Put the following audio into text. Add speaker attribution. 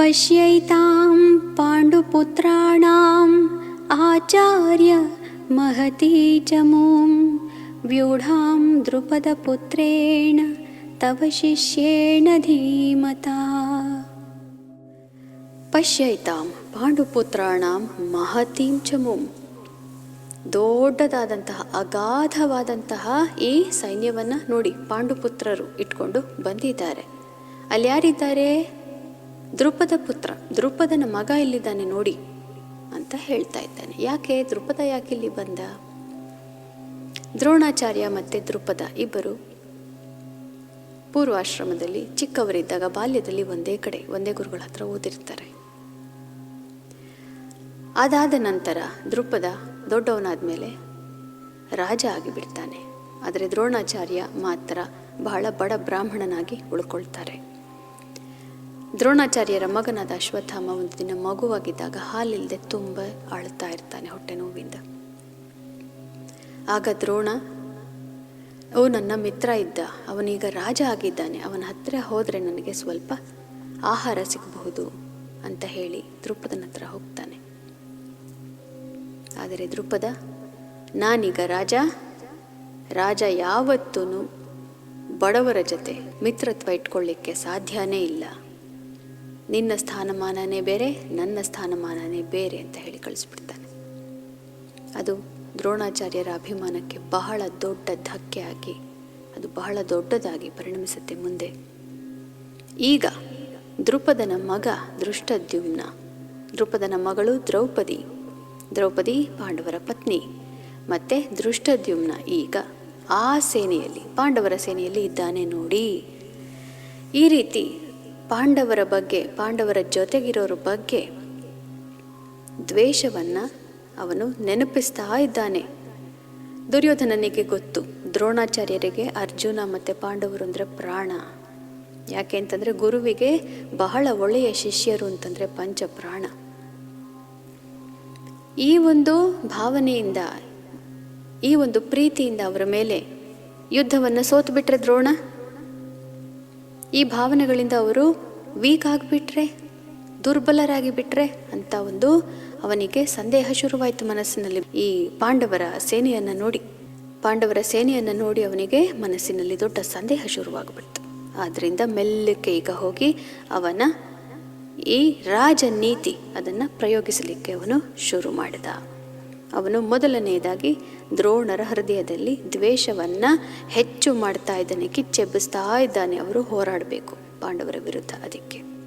Speaker 1: पश्यैतां पाण्डुपुत्राणाम् आचार्य महती च मूं व्यूढां द्रुपदपुत्रेण तव ಶಿಷ್ಯೇಣ ಧೀಮತಾ ಪಶ್ಯೈತಾಂ ಪಾಂಡುಪುತ್ರಾಣಾಂ ಮಹತೀಂ ಚಮುಂ ದೊಡ್ಡದಾದಂತಹ ಅಗಾಧವಾದಂತಹ ಈ ಸೈನ್ಯವನ್ನು ನೋಡಿ ಪಾಂಡುಪುತ್ರರು ಇಟ್ಕೊಂಡು ಬಂದಿದ್ದಾರೆ ಅಲ್ಲಿ ಯಾರಿದ್ದಾರೆ ದೃಪದ ಪುತ್ರ ದೃಪದನ ಮಗ ಇಲ್ಲಿದ್ದಾನೆ ನೋಡಿ ಅಂತ ಹೇಳ್ತಾ ಇದ್ದಾನೆ. ಯಾಕೆ? ದೃಪದ ಯಾಕೆ ಇಲ್ಲಿ ಬಂದ? ದ್ರೋಣಾಚಾರ್ಯ ಮತ್ತು ದೃಪದ ಇಬ್ಬರು ಪೂರ್ವಾಶ್ರಮದಲ್ಲಿ ಚಿಕ್ಕವರಿದ್ದಾಗ ಬಾಲ್ಯದಲ್ಲಿ ಒಂದೇ ಕಡೆ, ಒಂದೇ ಗುರುಗಳ ಹತ್ರ ಓದಿರ್ತಾರೆ. ಅದಾದ ನಂತರ ದೃಪದ ದೊಡ್ಡವನಾದ ಮೇಲೆ ರಾಜ ಆಗಿಬಿಡ್ತಾನೆ. ಆದರೆ ದ್ರೋಣಾಚಾರ್ಯ ಮಾತ್ರ ಬಹಳ ಬಡ ಬ್ರಾಹ್ಮಣನಾಗಿ ಉಳ್ಕೊಳ್ತಾರೆ. ದ್ರೋಣಾಚಾರ್ಯರ ಮಗನಾದ ಅಶ್ವತ್ಥಾಮ ಒಂದು ದಿನ ಮಗುವಾಗಿದ್ದಾಗ ಹಾಲಿಲ್ಲದೆ ತುಂಬ ಅಳ್ತಾ ಇರ್ತಾನೆ ಹೊಟ್ಟೆ ನೋವಿಂದ. ಆಗ ದ್ರೋಣ, ಓ, ನನ್ನ ಮಿತ್ರ ಇದ್ದ. ಅವನೀಗ ರಾಜ ಆಗಿದ್ದಾನೆ. ಅವನ ಹತ್ತಿರ ಹೋದರೆ ನನಗೆ ಸ್ವಲ್ಪ ಆಹಾರ ಸಿಗಬಹುದು ಅಂತ ಹೇಳಿ ದೃಪದನ ಹತ್ರ ಹೋಗ್ತಾನೆ. ಆದರೆ ದ್ರುಪದ, ನಾನೀಗ ರಾಜ. ರಾಜ ಯಾವತ್ತೂ ಬಡವರ ಜೊತೆ ಮಿತ್ರತ್ವ ಇಟ್ಕೊಳ್ಳಿಕ್ಕೆ ಸಾಧ್ಯನೇ ಇಲ್ಲ. ನಿನ್ನ ಸ್ಥಾನಮಾನನೇ ಬೇರೆ, ನನ್ನ ಸ್ಥಾನಮಾನನೇ ಬೇರೆ ಅಂತ ಹೇಳಿ ಕಳಿಸ್ಬಿಡ್ತಾನೆ. ಅದು ದ್ರೋಣಾಚಾರ್ಯರ ಅಭಿಮಾನಕ್ಕೆ ಬಹಳ ದೊಡ್ಡ ಧಕ್ಕೆ ಆಗಿ ಅದು ಬಹಳ ದೊಡ್ಡದಾಗಿ ಪರಿಣಮಿಸುತ್ತೆ ಮುಂದೆ. ಈಗ ದೃಪದನ ಮಗ ದೃಷ್ಟದ್ಯುಮ್ನ ದೃಪದನ ಮಗಳು ದ್ರೌಪದಿ ದ್ರೌಪದಿ ಪಾಂಡವರ ಪತ್ನಿ, ಮತ್ತೆ ದೃಷ್ಟದ್ಯುಮ್ನ ಈಗ ಆ ಸೇನೆಯಲ್ಲಿ, ಪಾಂಡವರ ಸೇನೆಯಲ್ಲಿ ಇದ್ದಾನೆ ನೋಡಿ. ಈ ರೀತಿ ಪಾಂಡವರ ಬಗ್ಗೆ, ಪಾಂಡವರ ಜೊತೆಗಿರೋರ ಬಗ್ಗೆ ದ್ವೇಷವನ್ನು ಅವನು ನೆನಪಿಸ್ತಾ ಇದ್ದಾನೆ. ದುರ್ಯೋಧನನಿಗೆ ಗೊತ್ತು, ದ್ರೋಣಾಚಾರ್ಯರಿಗೆ ಅರ್ಜುನ ಮತ್ತು ಪಾಂಡವರು ಅಂದರೆ ಪ್ರಾಣ. ಯಾಕೆ ಅಂತಂದರೆ ಗುರುವಿಗೆ ಬಹಳ ಒಳ್ಳೆಯ ಶಿಷ್ಯರು ಅಂತಂದರೆ ಪಂಚ ಪ್ರಾಣ ಈ ಒಂದು ಭಾವನೆಯಿಂದ, ಈ ಒಂದು ಪ್ರೀತಿಯಿಂದ ಅವರ ಮೇಲೆ ಯುದ್ಧವನ್ನು ಸೋತು ಬಿಟ್ರೆ ದ್ರೋಣ? ಈ ಭಾವನೆಗಳಿಂದ ಅವರು ವೀಕ್ ಆಗಿಬಿಟ್ರೆ ದುರ್ಬಲರಾಗಿ ಬಿಟ್ರೆ ಅಂತ ಒಂದು ಅವನಿಗೆ ಸಂದೇಹ ಶುರುವಾಯಿತು ಮನಸ್ಸಿನಲ್ಲಿ. ಈ ಪಾಂಡವರ ಸೇನೆಯನ್ನು ನೋಡಿ, ಪಾಂಡವರ ಸೇನೆಯನ್ನು ನೋಡಿ ಅವನಿಗೆ ಮನಸ್ಸಿನಲ್ಲಿ ದೊಡ್ಡ ಸಂದೇಹ ಶುರುವಾಗ್ಬಿಡ್ತು. ಆದ್ದರಿಂದ ಮೆಲ್ಲಕ್ಕೆ ಈಗ ಹೋಗಿ ಅವನ ಈ ರಾಜನೀತಿ ಅದನ್ನು ಪ್ರಯೋಗಿಸಲಿಕ್ಕೆ ಅವನು ಶುರು ಮಾಡಿದ. ಅವನು ಮೊದಲನೆಯದಾಗಿ ದ್ರೋಣರ ಹೃದಯದಲ್ಲಿ ದ್ವೇಷವನ್ನು ಹೆಚ್ಚು ಮಾಡ್ತಾ ಇದ್ದಾನೆ, ಕಿಚ್ಚೆಬ್ಬಿಸ್ತಾ ಇದ್ದಾನೆ, ಅವರು ಹೋರಾಡಬೇಕು ಪಾಂಡವರ ವಿರುದ್ಧ ಅದಕ್ಕೆ.